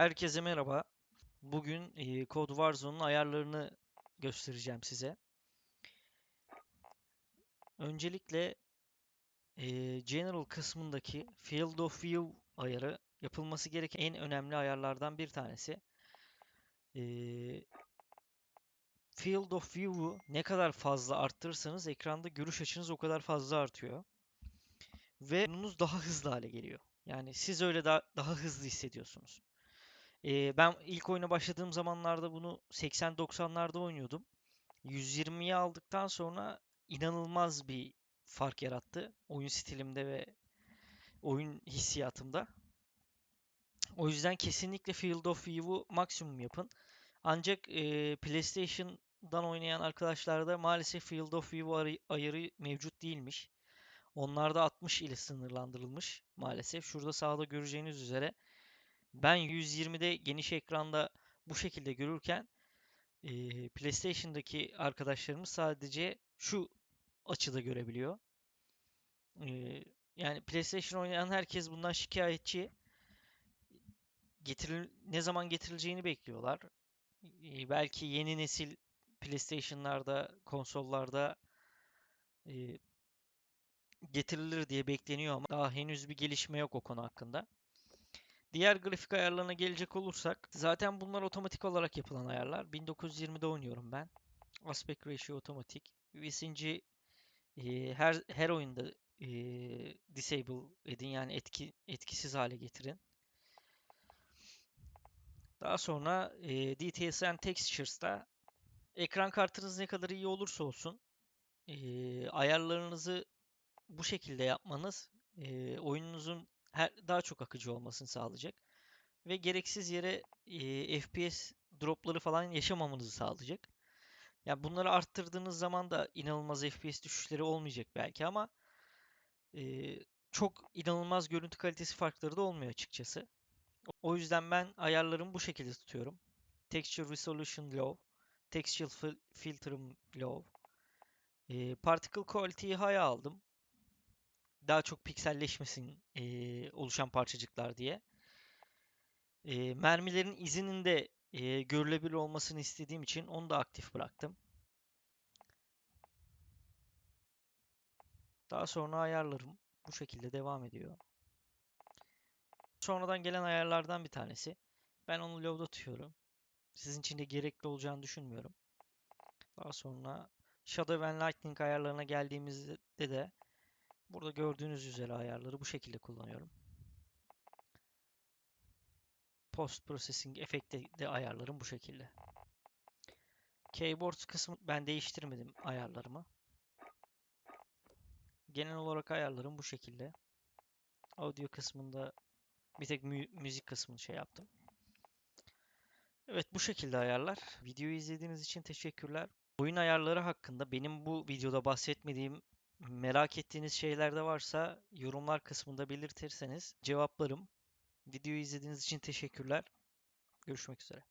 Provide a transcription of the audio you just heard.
Herkese merhaba. Bugün e, Code Warzone'un ayarlarını göstereceğim size. Öncelikle e, General kısmındaki Field of View ayarı yapılması gereken en önemli ayarlardan bir tanesi. E, Field of View'u ne kadar fazla arttırırsanız ekranda görüş açınız o kadar fazla artıyor. Ve oyununuz daha hızlı hale geliyor. Yani siz öyle da daha hızlı hissediyorsunuz. Ee, ben ilk oyuna başladığım zamanlarda bunu 80-90'larda oynuyordum. 120'yi aldıktan sonra inanılmaz bir fark yarattı. Oyun stilimde ve oyun hissiyatımda. O yüzden kesinlikle Field of View'u maksimum yapın. Ancak e, PlayStation'dan oynayan arkadaşlarda maalesef Field of View ayarı, ayarı mevcut değilmiş. Onlarda 60 ile sınırlandırılmış maalesef. Şurada sağda göreceğiniz üzere ben 120'de geniş ekranda bu şekilde görürken e, PlayStation'daki arkadaşlarımız sadece şu açıda görebiliyor. E, yani PlayStation oynayan herkes bundan şikayetçi. Getiril ne zaman getirileceğini bekliyorlar. E, belki yeni nesil PlayStation'larda, konsollarda e, getirilir diye bekleniyor ama daha henüz bir gelişme yok o konu hakkında. Diğer grafik ayarlarına gelecek olursak zaten bunlar otomatik olarak yapılan ayarlar. 1920'de oynuyorum ben. Aspect ratio otomatik. VSNG e, her her oyunda e, disable edin yani etki etkisiz hale getirin. Daha sonra e, Details and Textures'ta ekran kartınız ne kadar iyi olursa olsun e, ayarlarınızı bu şekilde yapmanız e, oyununuzun her, daha çok akıcı olmasını sağlayacak. Ve gereksiz yere e, FPS dropları falan yaşamamanızı sağlayacak. Yani bunları arttırdığınız zaman da inanılmaz FPS düşüşleri olmayacak belki ama e, çok inanılmaz görüntü kalitesi farkları da olmuyor açıkçası. O yüzden ben ayarlarımı bu şekilde tutuyorum. Texture Resolution Low, Texture fil Filter'ım Low, e, Particle Quality'yi High aldım. Daha çok pikselleşmesin e, oluşan parçacıklar diye. E, mermilerin izinin de e, görülebilir olmasını istediğim için onu da aktif bıraktım. Daha sonra ayarlarım bu şekilde devam ediyor. Sonradan gelen ayarlardan bir tanesi. Ben onu low'da tutuyorum. Sizin için de gerekli olacağını düşünmüyorum. Daha sonra Shadow and Lightning ayarlarına geldiğimizde de burada gördüğünüz üzere ayarları bu şekilde kullanıyorum. Post Processing efekti de ayarlarım bu şekilde. Keyboard kısmı ben değiştirmedim ayarlarımı. Genel olarak ayarlarım bu şekilde. Audio kısmında bir tek mü müzik kısmını şey yaptım. Evet bu şekilde ayarlar. Videoyu izlediğiniz için teşekkürler. Oyun ayarları hakkında benim bu videoda bahsetmediğim merak ettiğiniz şeyler de varsa yorumlar kısmında belirtirseniz cevaplarım. Videoyu izlediğiniz için teşekkürler. Görüşmek üzere.